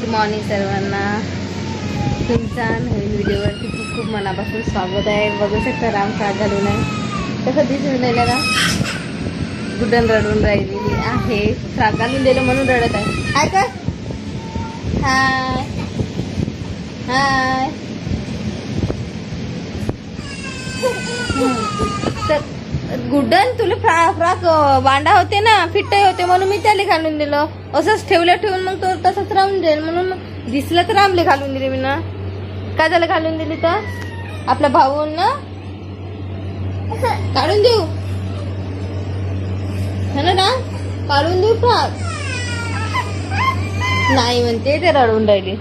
Good morning सर्वांना. तुमचा नवीन व्हिडिओवरती खूप खूप मनापासून स्वागत आहे. बघू शकता राम का घालून आहे कसं दिसून राहिलं ना? गुड्डन रडून राहिलेली आहे. फ्राक घालून दिलं म्हणून रडत आहे. काय का? हाय तर गुड्डन तुला फ्रा फ्राक वांडा बांडा होते ना फिट्टे होते म्हणून मी त्याला घालून दिलं. असंच ठेवलं ठेवून मग तो तसंच राहून जाईल म्हणून मग दिसलं तर आमले घालून दिले मी ना. काय झालं घालून दिली तर? आपला भाऊ ना? काढून देऊ. है ना काढून देऊ फ्राक. नाही म्हणते ते रडून राहिली.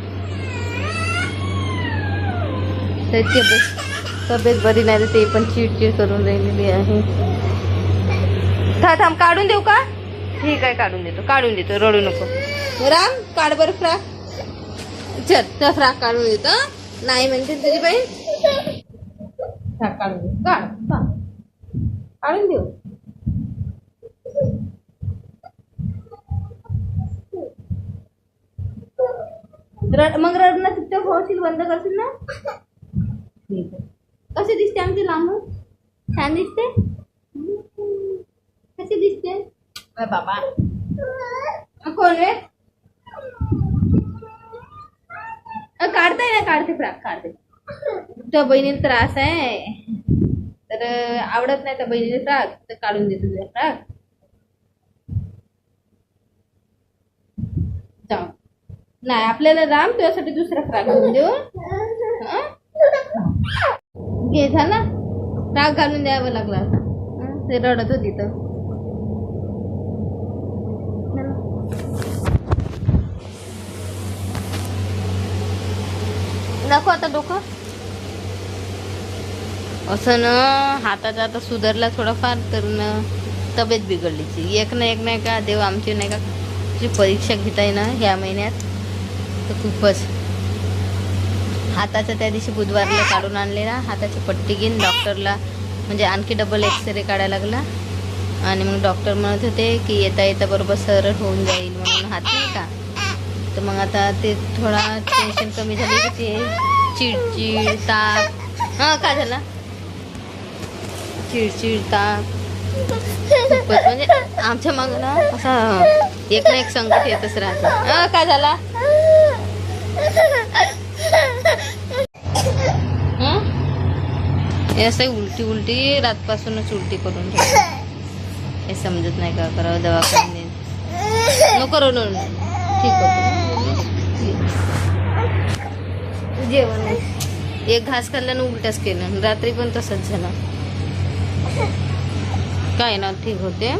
त्याची तब्येत तब्येत बरी नाही तर ते पण चिडचिड करून राहिलेली आहे. था थांब काढून देऊ का? ठीक आहे काढून देतो काढून देतो रडू नको. राम काढ बरं फ्राक. चल त्या फ्राक काढून देतो? नाही म्हणते तुझी फ्राक काढून देऊ. काढ काढ. काढून देऊ. रड मग रडणं तिथं होशील बंद करशील ना? ठीक आहे. कसे दिसते आमचे लांबून? छान दिसते? अरे बाबा कोण रे काढताय ना काढते फ्राक काढते त्या बहिणीला त्रास आहे तर आवडत नाही त्या बहिणीला फ्राक तर काढून देतो तुझ्या फ्राक जाऊ नाही आपल्याला राम तुझ्यासाठी दुसरा फ्राक घेऊन देऊ हं? घे झाला राग घालून द्यावं लागला आता? ते रडत होती तर नको आता डोकं. असं ना हाताचा आता सुधारला थोडाफार तर न तब्येत बिघडलीची. एक ना एक नाही का देव आमची नाही का जी परीक्षा घेता ना ह्या महिन्यात तर खूपच. हाताचा त्या दिवशी बुधवारला काढून आणलेला हाताची पट्टी घेऊन डॉक्टरला म्हणजे आणखी डबल एक्सरे काढायला लागला. आणि मग डॉक्टर म्हणत होते की येता येता बरोबर सरळ होऊन जाईल म्हणून हात नाही का? तर मग आता ते थोडा टेन्शन कमी झाली की ते चिडचिड ताप. हां काय झालं? चिडचिड ताप. खूपच म्हणजे आमच्या मग ना असा एक ना एक संकट येतच राहतं हां काय झाला? हे? असं उलटी उलटी रातपासूनच उलटी करून ठेवते हे समजत नाही का करावं दवाखान्यात. नको रडू. ठीक होतं जेवण एक घास खाल्ल्यानं उलट्याच केलं रात्री पण तसंच झालं. काय ना ठीक होते.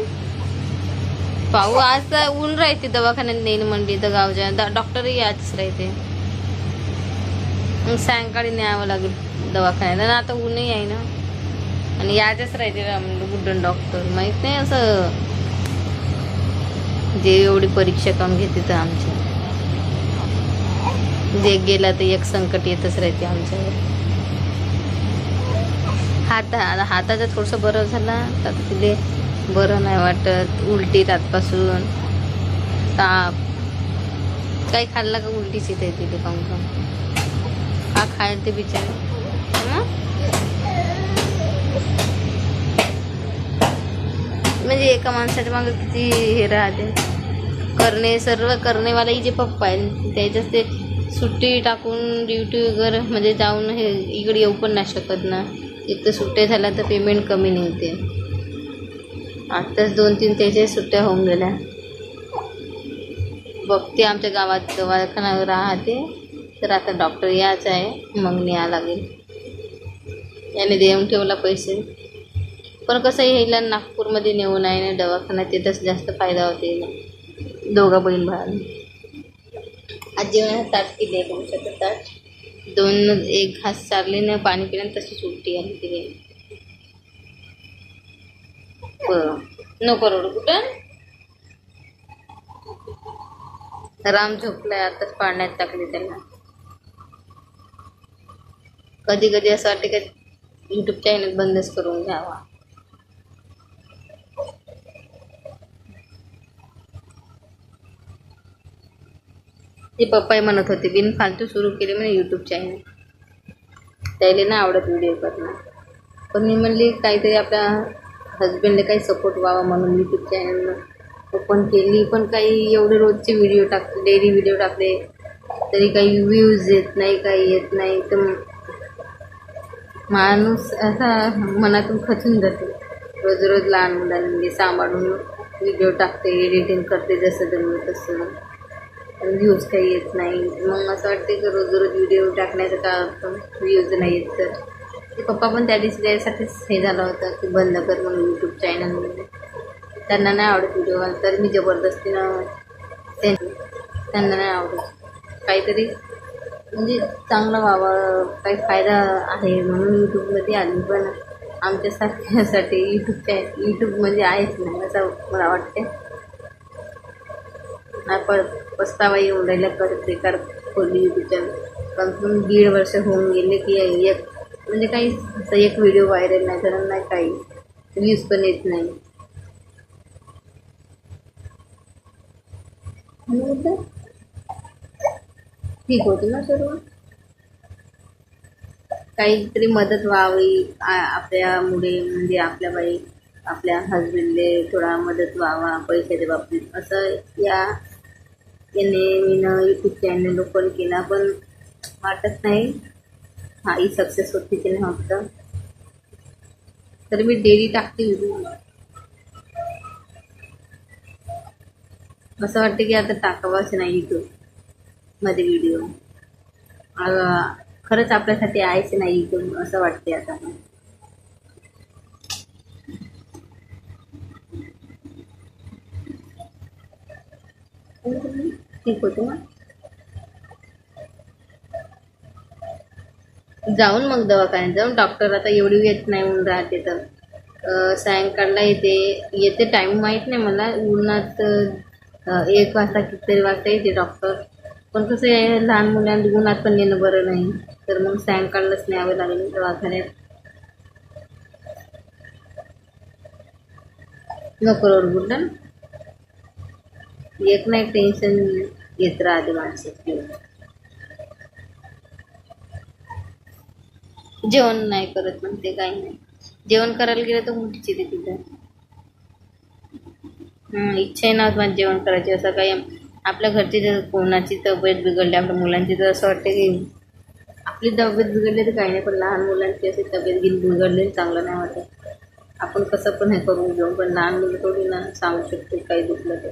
पाहू आज तर ऊन राहते दवाखान्यात नेईन म्हणली तर गावच्या. डॉक्टरही आज राहते. मग सायंकाळी न्यावं लागेल दवाखान्यात आणि आता ऊनही आहे ना. आणि याच्याच राहते गुड्डन डॉक्टर माहीत नाही असं. जे एवढी परीक्षा करून घेते तर आमची. जे गेला तर एक संकट येतच राहते आमच्यावर. हाता हाताचं थोडंसं बरं झाला तर आता बरं नाही वाटत उलटी रातपासून. ताप. काही खाल्लं का उलटीच येते तिथे काऊन काऊन हा खायला ते बिचारे? म्हणजे एका माणसाच्या मागं किती हे राहते. करणे सर्व करणेवाला जे पप्पा आहे त्याच्याच ते सुट्टी टाकून ड्युटी वगैरे म्हणजे जाऊन हे इकडे येऊ पण नाही शकत ना. एक तर सुट्ट्या झाल्या तर पेमेंट कमी निघते. आत्ताच दोन तीन त्याच्या सुट्ट्या होऊन गेल्या. बघते आमच्या गावात दवाखाना राहते. तर आता डॉक्टर याच आहे. मग न्या लागेल. याने देऊन ठेवला पैसे. पण कसं यायला नागपूरमध्ये नेऊन आहे ना दवाखाना तिथंच जास्त फायदा होते. ना दोघा बहीण भावांना आज जेवणात ताट केली आहे तुमच्या ताट दोन एक घास चारले ना पाणी पिल्यानं तशीच उलटी आली तिथे नको रोड कुठं? राम झोपलाय आताच पाण्यात टाकले त्याला. कधी कधी असं वाटते का युट्यूब चॅनल बंदच करून घ्यावा. ते पप्पाही म्हणत होते बिन फालतू सुरू केले म्हणे यूट्यूब चॅनल त्याला नाही आवडत व्हिडिओ करणं पण मी म्हणली काहीतरी आपल्या हजबंडला काही सपोर्ट व्हावा म्हणून यूट्यूब चॅनल ओपन केली पण काही एवढे रोजचे व्हिडिओ टाकले डेली व्हिडिओ टाकले तरी काही व्ह्यूज येत नाही काही येत नाही. तर माणूस असा मनातून खचून जाते. रोज रोज लहान मुलांनी सांभाळून व्हिडिओ टाकते एडिटिंग करते जसं जमलं तसं. व्ह्यूज काही येत नाही. मग असं वाटते की रोज रोज व्हिडिओ टाकण्याचं का व्ह्यूज नाही येत तर. ते पप्पा पण त्या दिवशी त्यासाठीच हे झालं होतं की बंद कर म्हणून यूट्यूब चॅनलमध्ये त्यांना नाही आवडत व्हिडिओ तर मी जबरदस्तीनं त्यां त्यांना नाही आवडत. काहीतरी म्हणजे चांगलं व्हावं काही फायदा आहे म्हणून यूट्यूबमध्ये आली. पण आमच्यासारख्यासाठी यूट्यूब चॅन यूट्यूब म्हणजे आहेच नाही असं मला वाटते आपण पस्तावा येऊन राहिला कर बेकार यूट्यूबच्या कम से कम दीड वर्ष होऊन गेले की एक म्हणजे काही असं एक व्हिडिओ व्हायरल नाही झाला नाही काही. व्ह्यूज पण येत नाही. ठीक होती ना सर्व काहीतरी मदत व्हावी आपल्यामुळे म्हणजे आपल्या बाई आपल्या हजबंडले थोडा मदत व्हावा पैशाच्या बाबतीत. असं या याने मीनं यूट्यूब चॅनल ओपन केला पण वाटत नाही. हा ही सक्सेस होती की नाही फक्त तर मी डेली टाकते व्हिडिओ असं वाटतं की आता टाकावाच नाही यूट्यूबमध्ये व्हिडिओ खरंच आपल्यासाठी आहेच नाही यूट्यूब असं वाटते आता. ठीक होतं ना जाऊन मग दवाखान्यात जाऊन डॉक्टर आता एवढी येत नाही ऊन राहते तर. सायंकाळला येते येते टाईम माहीत नाही मला. उन्हात एक वाजता कितीतरी वाजता येते डॉक्टर पण कसं आहे लहान मुलांना उन्हात पण येणं बरं नाही. तर मग सायंकाळलाच न्यावं लागेल दवाखान्यात. नको रडगुंडन एक नाही टेन्शन येत राहते माणसाची जेवण नाही करत म्हणते काही नाही. जेवण करायला गेलं तर उलटीच ते तिथं इच्छाही इच्छा आहे ना माझं जेवण करायची. असं काही आपल्या घरची जर कोणाची तब्येत बिघडली आपल्या मुलांची तर असं वाटते की आपली तब्येत बिघडली तर काही नाही पण लहान मुलांची अशी तब्येत गिल बिघडली चांगलं नाही वाटत. आपण कसं पण हे करून घेऊ पण लहान मुलं थोडी ना सांगू शकतो काही दुखलं तर.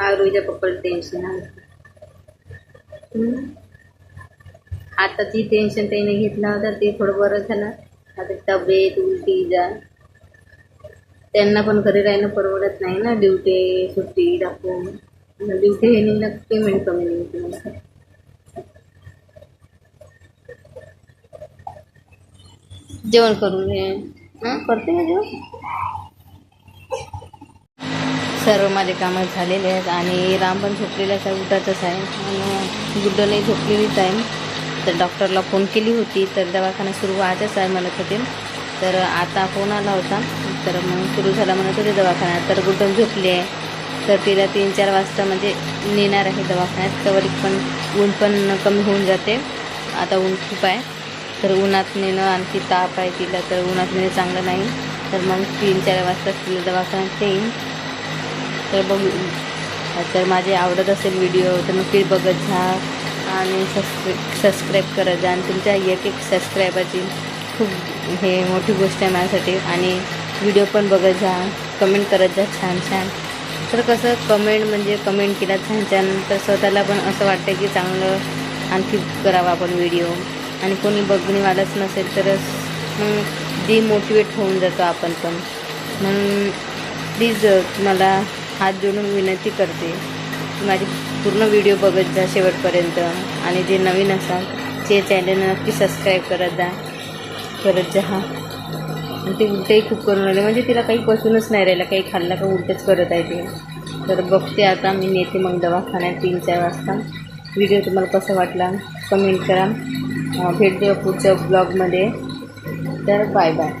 आरोग्य पप्पाला टेन्शन आहे हम्म. आता जी टेन्शन त्याने घेतला होता ते थोडं बरं झालं. आता तब्येत उलटी जा. त्यांना पण घरी राहणं परवडत नाही ना ड्युटी सुट्टी टाकून ड्युटी हे नाही पेमेंट कमी मिळते जेवण करून घे. हां? करते का जेवण? सर्व माझे कामं झालेले आहेत आणि राम पण झोपलेलाच आहे उठातच आहे. आणि गुड्डनही झोपलेलीच आहे. तर डॉक्टरला फोन केली होती तर दवाखाना सुरू व्हायचाच आहे म्हणत होते. तर आता फोन आला होता. तर मग सुरू झाला म्हणत होते दवाखान्यात. तर गुड्डन झोपली आहे. तर तिला तीन चार वाजता म्हणजे नेणार आहे दवाखान्यात. तवरीक पण ऊन पण कमी होऊन जाते. आता ऊन खूप आहे. तर उन्हात नेणं आणखी ताप आहे तिला. तर उन्हात नेणं चांगलं नाही. तर मग तीन चार वाजता तिला दवाखान्यात येईन तर बघ तर माझे आवडत असेल व्हिडिओ तर नक्की बघत जा आणि सबस्क्रि सबस्क्राईब करत जा. आणि तुमच्या एक एक सबस्क्रायबरची खूप हे मोठी गोष्ट आहे माझ्यासाठी. आणि व्हिडिओ पण बघत जा कमेंट करत जा छान छान. तर कसं कमेंट म्हणजे कमेंट केला छान छान. तर स्वतःला पण असं वाटतं की चांगलं आणखी करावा आपण व्हिडिओ आणि कोणी बघणेवालाच नसेल तरच मग डिमोटिवेट होऊन जातो आपण पण. म्हणून प्लीज तुम्हाला हात जोडून विनंती करते माझी पूर्ण व्हिडिओ बघत जा शेवटपर्यंत. आणि जे नवीन असाल ते चॅनल नक्की सबस्क्राईब करत जा. करत जा आणि ते उलटंही खूप करून राहिले. म्हणजे तिला काही पसूनच नाही राहिलं. काही खाल्लं का उलटंच करत आहे ते. तर बघते आता मी नेते मग दवाखान्यात तीन चार वाजता. व्हिडिओ तुम्हाला कसा वाटला कमेंट करा. भेट देऊ पुढच्या ब्लॉगमध्ये तर बाय बाय